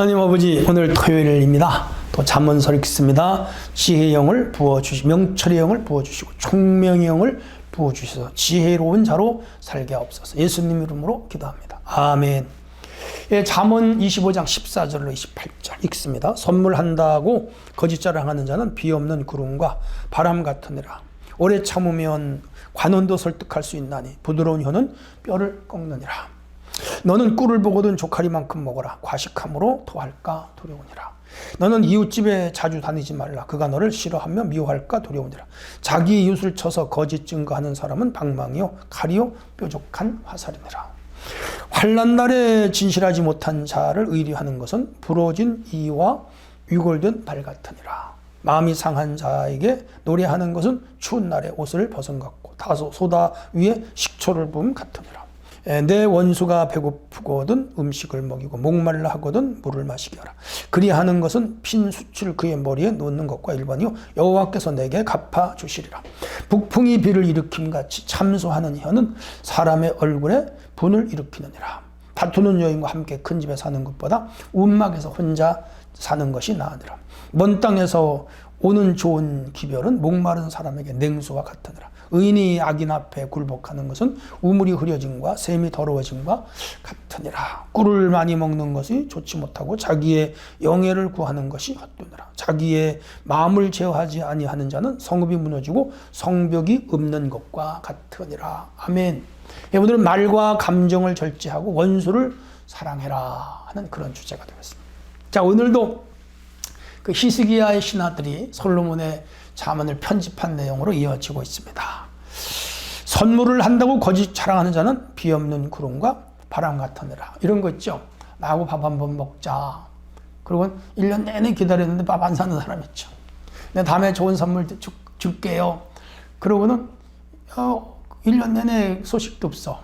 하나님 아버지 오늘 토요일입니다. 또 잠언서 읽습니다. 지혜의 영을 부어주시 명철의 영을 부어주시고 총명의 영을 부어주셔서 지혜로운 자로 살게 하옵소서 예수님 이름으로 기도합니다. 아멘 예, 잠언 25장 14절로 28절 읽습니다. 선물한다고 거짓 자랑하는 자는 비 없는 구름과 바람 같으니라. 오래 참으면 관원도 설득할 수 있나니 부드러운 혀는 뼈를 꺾느니라. 너는 꿀을 보거든 조카리만큼 먹어라. 과식함으로 토할까 두려우니라. 너는 이웃집에 자주 다니지 말라. 그가 너를 싫어하며 미워할까 두려우니라. 자기 이웃을 쳐서 거짓 증거하는 사람은 방망이요 칼이요 뾰족한 화살이니라. 환란 날에 진실하지 못한 자를 의리하는 것은 부러진 이와 위골된 발 같으니라. 마음이 상한 자에게 노래하는 것은 추운 날에 옷을 벗은 같고 다소 소다 위에 식초를 부음 같으니라. 에, 내 원수가 배고프거든 음식을 먹이고 목말라 하거든 물을 마시게 하라. 그리하는 것은 핀 수치를 그의 머리에 놓는 것과 일반이요 여호와께서 내게 갚아 주시리라. 북풍이 비를 일으킴 같이 참소하는 혀는 사람의 얼굴에 분을 일으키느니라. 다투는 여인과 함께 큰 집에 사는 것보다 움막에서 혼자 사는 것이 나으니라. 먼 땅에서 오는 좋은 기별은 목마른 사람에게 냉수와 같으니라. 의인이 악인 앞에 굴복하는 것은 우물이 흐려짐과 샘이 더러워짐과 같으니라. 꿀을 많이 먹는 것이 좋지 못하고 자기의 영예를 구하는 것이 헛되니라. 자기의 마음을 제어하지 아니하는 자는 성읍이 무너지고 성벽이 없는 것과 같으니라. 아멘. 여러분들은 말과 감정을 절제하고 원수를 사랑해라 하는 그런 주제가 되겠습니다. 자, 오늘도 그 히스기야의 신하들이 솔로몬의 자문을 편집한 내용으로 이어지고 있습니다. 선물을 한다고 거짓 자랑하는 자는 비 없는 구름과 바람 같으니라. 이런 거 있죠. 나하고 밥 한 번 먹자. 그리고 1년 내내 기다렸는데 밥 안 사는 사람 있죠. 내 다음에 좋은 선물 줄, 줄게요. 그러고는 어, 1년 내내 소식도 없어.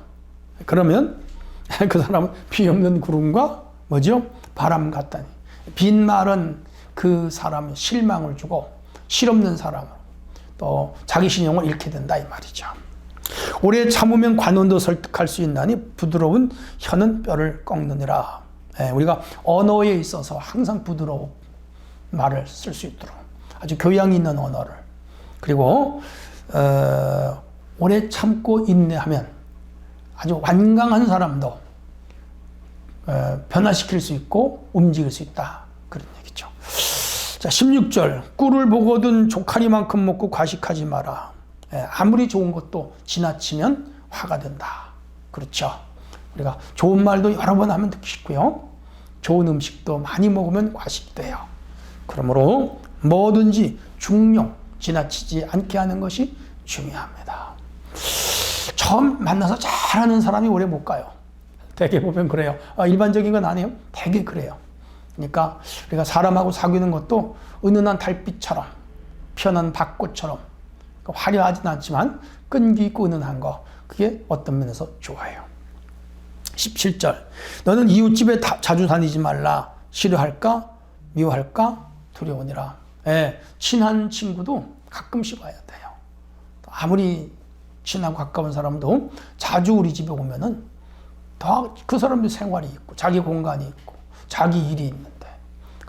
그러면 그 사람은 비 없는 구름과 뭐죠? 바람 같다니. 빈 말은 그 사람 실망을 주고 실없는 사람은 또 자기 신용을 잃게 된다 이 말이죠. 오래 참으면 관원도 설득할 수 있나니 부드러운 혀는 뼈를 꺾느니라. 예, 우리가 언어에 있어서 항상 부드러운 말을 쓸 수 있도록 아주 교양 있는 언어를 그리고 어, 오래 참고 인내하면 아주 완강한 사람도 어, 변화시킬 수 있고 움직일 수 있다 그런 얘기죠. 자 16절 꿀을 보거든 조카리만큼 먹고 과식하지 마라. 예, 아무리 좋은 것도 지나치면 화가 된다. 그렇죠. 우리가 좋은 말도 여러 번 하면 듣기 쉽고요. 좋은 음식도 많이 먹으면 과식이 돼요. 그러므로 뭐든지 중용, 지나치지 않게 하는 것이 중요합니다. 처음 만나서 잘하는 사람이 오래 못 가요. 대개 보면 그래요. 아, 일반적인 건 아니에요. 대개 그래요. 그러니까 우리가 사람하고 사귀는 것도 은은한 달빛처럼 편한 벚꽃처럼 화려하진 않지만 끈기 은은한 거. 그게 어떤 면에서 좋아요. 17절. 너는 이웃집에 다, 자주 다니지 말라. 싫어할까? 미워할까? 두려우니라. 예, 친한 친구도 가끔씩 와야 돼요. 아무리 친하고 가까운 사람도 자주 우리 집에 오면은 더 그 사람도 생활이 있고 자기 공간이 있고 자기 일이 있는데.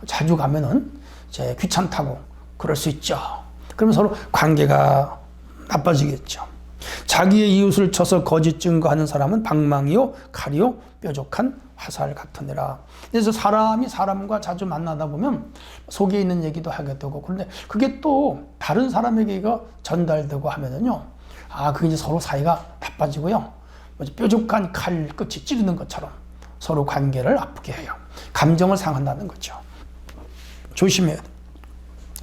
자주 가면은 이제 귀찮다고 그럴 수 있죠. 그러면 서로 관계가 나빠지겠죠. 자기의 이웃을 쳐서 거짓 증거하는 사람은 방망이요, 칼이요, 뾰족한 화살 같으니라. 그래서 사람이 사람과 자주 만나다 보면 속에 있는 얘기도 하게 되고 그런데 그게 또 다른 사람에게 전달되고 하면은요. 아, 그게 이제 서로 사이가 나빠지고요. 뾰족한 칼 끝이 찌르는 것처럼 서로 관계를 아프게 해요. 감정을 상한다는 거죠. 조심해야 돼.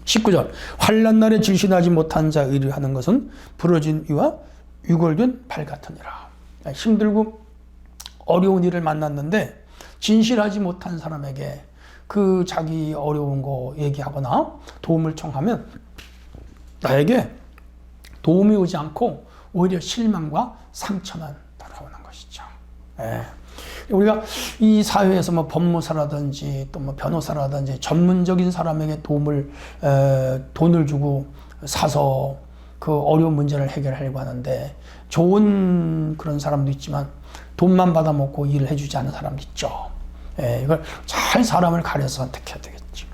19절 환란 날에 질신하지 못한 자 의를 하는 것은 부러진 이와 유골된 발 같으니라. 힘들고 어려운 일을 만났는데 진실하지 못한 사람에게 그 자기 어려운 거 얘기하거나 도움을 청하면 나에게 도움이 오지 않고 오히려 실망과 상처만 돌아오는 것이죠. 예. 우리가 이 사회에서 뭐 법무사라든지 또 뭐 변호사라든지 전문적인 사람에게 도움을 에, 돈을 주고 사서 그 어려운 문제를 해결하려고 하는데 좋은 그런 사람도 있지만 돈만 받아먹고 일을 해주지 않는 사람도 있죠. 예, 이걸 잘 사람을 가려서 선택해야 되겠지.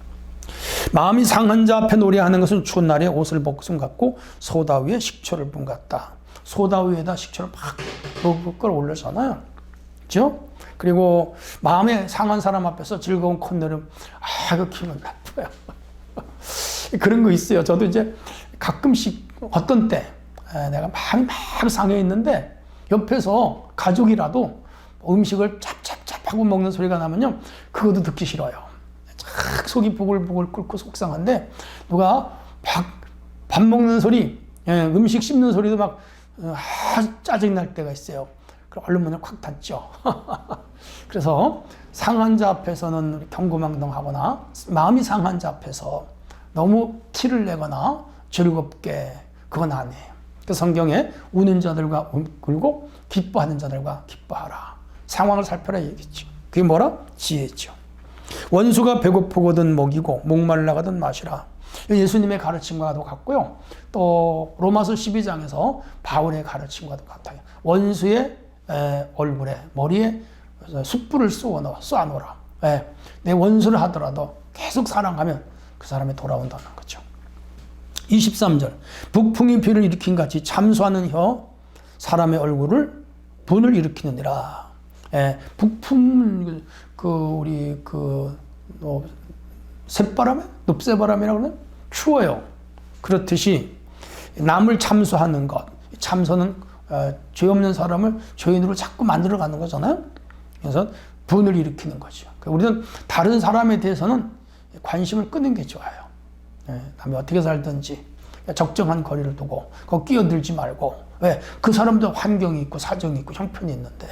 마음이 상한 자 앞에 노래하는 것은 추운 날에 옷을 벗은 같고 소다 위에 식초를 분 같다. 소다 위에다 식초를 팍 끌어올려잖아요. 그죠? 그리고 마음에 상한 사람 앞에서 즐거운 콧노름, 아, 그 기분 나빠요. 그런 거 있어요. 저도 이제 가끔씩 어떤 때 에, 내가 마음이 막 상해 있는데 옆에서 가족이라도 음식을 찹찹찹하고 먹는 소리가 나면요. 그것도 듣기 싫어요. 착 속이 부글부글 끓고 속상한데 누가 막밥 먹는 소리, 예, 음식 씹는 소리도 막 어, 아, 짜증 날 때가 있어요. 그럼 얼른 문을 콱 닫죠. 그래서 상한 자 앞에서는 경고망동하거나 마음이 상한 자 앞에서 너무 티를 내거나 즐겁게 그건 아니에요. 그 성경에 우는 자들과 울고 기뻐하는 자들과 기뻐하라. 상황을 살펴라 얘기죠. 그게 뭐라? 지혜죠. 원수가 배고프거든 먹이고 목말라가든 마시라. 예수님의 가르침과도 같고요. 또 로마서 12장에서 바울의 가르침과도 같아요. 원수의 얼굴에 머리에 숯불을 쏘아 쏘아 놓으라. 내 원수를 하더라도 계속 사랑하면 그 사람이 돌아온다는 거죠. 23절. 북풍이 비를 일으킨 같이 참수하는 혀 사람의 얼굴을 분을 일으키느니라. 예, 북풍 그 우리 그 뭐, 새바람에 늪새바람이라고 그러면 추워요. 그렇듯이 남을 참수하는 것. 참소는 어, 죄 없는 사람을 죄인으로 자꾸 만들어 가는 거잖아요. 그래서 분을 일으키는 거죠. 그러니까 우리는 다른 사람에 대해서는 관심을 끄는 게 좋아요. 예, 남이 어떻게 살든지 적정한 거리를 두고 거 끼어들지 말고 왜? 그 사람도 환경이 있고 사정이 있고 형편이 있는데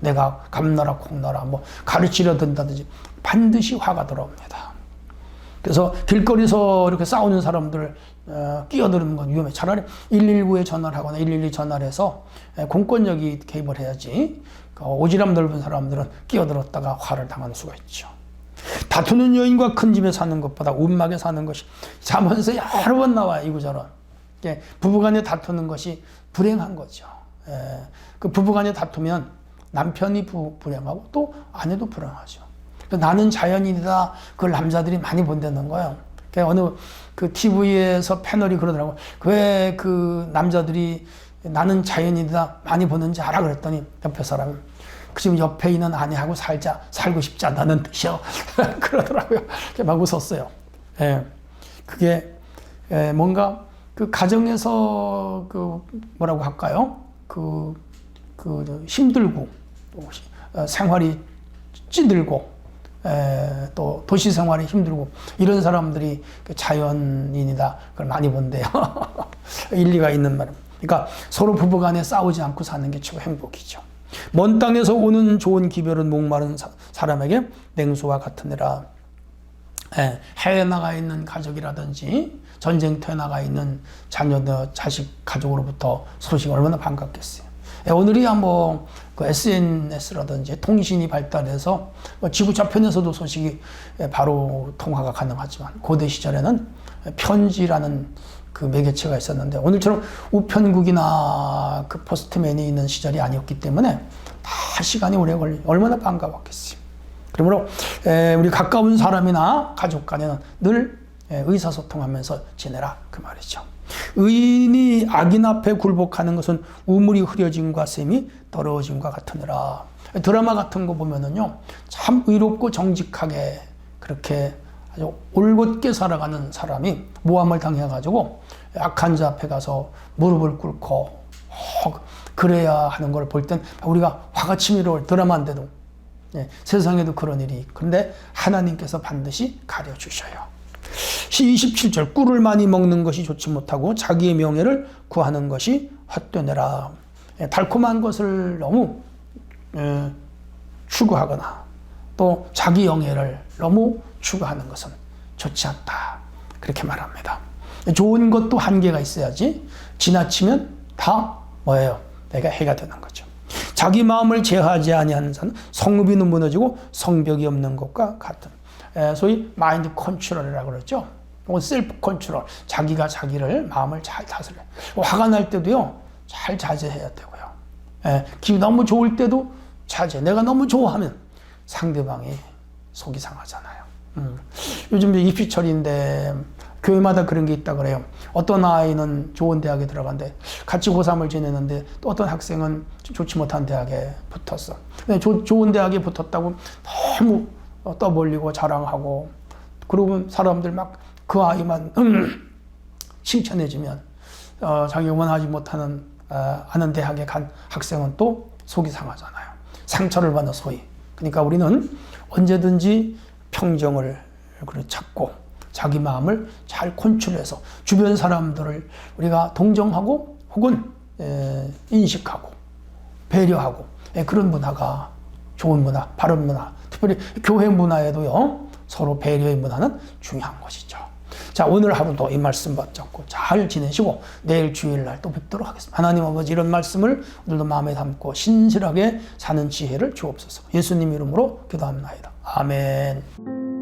내가 감나라 콩나라 뭐 가르치려 든다든지 반드시 화가 들어옵니다. 그래서 길거리에서 이렇게 싸우는 사람들 어, 끼어드는 건 위험해. 차라리 119에 전화를 하거나 112 전화를 해서 공권력이 개입을 해야지. 그 오지랖 넓은 사람들은 끼어들었다가 화를 당하는 수가 있죠. 다투는 여인과 큰 집에 사는 것보다 움막에 사는 것이 잠언서 여러 번 나와요 이구저런 부부간에 다투는 것이 불행한 거죠. 예. 그 부부간에 다투면 남편이 부, 불행하고 또 아내도 불행하죠. 나는 자연인이다. 그걸 남자들이 많이 본다는 거예요. 그러니까 어느 그 TV에서 패널이 그러더라고. 왜 그 남자들이 나는 자연인이다 많이 보는지 알아 그랬더니 옆에 사람이 그 지금 옆에 있는 아내하고 살자 살고 싶지 않다는 뜻이요. 그러더라고요. 막 웃었어요. 예. 그게 예, 뭔가 그 가정에서 그 뭐라고 할까요? 그, 그 힘들고 어, 생활이 찌들고 에, 또 도시 생활이 힘들고 이런 사람들이 그 자연인이다 그걸 많이 본대요. 일리가 있는 말입 그러니까 서로 부부간에 싸우지 않고 사는 게 최고 행복이죠. 먼 땅에서 오는 좋은 기별은 목마른 사, 람에게 냉수와 같으니라. 예, 해외 나가 있는 가족이라든지 전쟁터에 나가 있는 자녀들, 자식, 가족으로부터 소식이 얼마나 반갑겠어요. 예, 오늘이야 뭐 그 SNS라든지 통신이 발달해서 뭐 지구 저편에서도 소식이 예, 바로 통화가 가능하지만 고대 시절에는 편지라는 그 매개체가 있었는데 오늘처럼 우편국이나 그 포스트맨이 있는 시절이 아니었기 때문에 다 시간이 오래 걸리 얼마나 반가웠겠어요. 그러므로 우리 가까운 사람이나 가족 간에는 늘 의사소통하면서 지내라 그 말이죠. 의인이 악인 앞에 굴복하는 것은 우물이 흐려짐과 셈이 더러워짐과 같으니라. 드라마 같은 거 보면은요, 참 의롭고 정직하게 그렇게 아주 올곧게 살아가는 사람이 모함을 당해가지고 악한 자 앞에 가서 무릎을 꿇고 어, 그래야 하는 걸 볼 땐 우리가 화가 치밀어 드라마인데도 예, 세상에도 그런 일이 그런데 하나님께서 반드시 가려주셔요. 27절 꿀을 많이 먹는 것이 좋지 못하고 자기의 명예를 구하는 것이 헛되느라 예, 달콤한 것을 너무 예, 추구하거나 또 자기 영예를 너무 추구하는 것은 좋지 않다 그렇게 말합니다. 좋은 것도 한계가 있어야지 지나치면 다 뭐예요? 내가 해가 되는 거죠. 자기 마음을 제하지 아니하는 자는 성읍이 무너지고 성벽이 없는 것과 같은 소위 마인드 컨트롤이라고 그러죠. 혹은 셀프 컨트롤. 자기가 자기를 마음을 잘 다스려. 화가 날 때도요. 잘 자제해야 되고요. 예, 기분 너무 좋을 때도 자제. 내가 너무 좋아하면 상대방이 속이 상하잖아요. 음. 요즘 입시철인데 교회마다 그런 게 있다 그래요. 어떤 아이는 좋은 대학에 들어간대. 같이 고3을 지내는데 또 어떤 학생은 좋지 못한 대학에 붙었어. 근데 조- 좋은 대학에 붙었다고 너무 떠벌리고 자랑하고 그러고 사람들 막 그 아이만 칭찬해주면 어, 자기 원하지 못하는 어, 아는 대학에 간 학생은 또 속이 상하잖아요. 상처를 받는 소위. 그러니까 우리는 언제든지 평정을 찾고 자기 마음을 잘 컨트롤해서 주변 사람들을 우리가 동정하고 혹은 에, 인식하고 배려하고 예, 그런 문화가 좋은 문화, 바른 문화, 특별히 교회 문화에도요 서로 배려의 문화는 중요한 것이죠. 자 오늘 하루도 이 말씀 붙잡고 잘 지내시고 내일 주일날 또 뵙도록 하겠습니다. 하나님 아버지 이런 말씀을 오늘도 마음에 담고 신실하게 사는 지혜를 주옵소서. 예수님 이름으로 기도합니다. 아멘.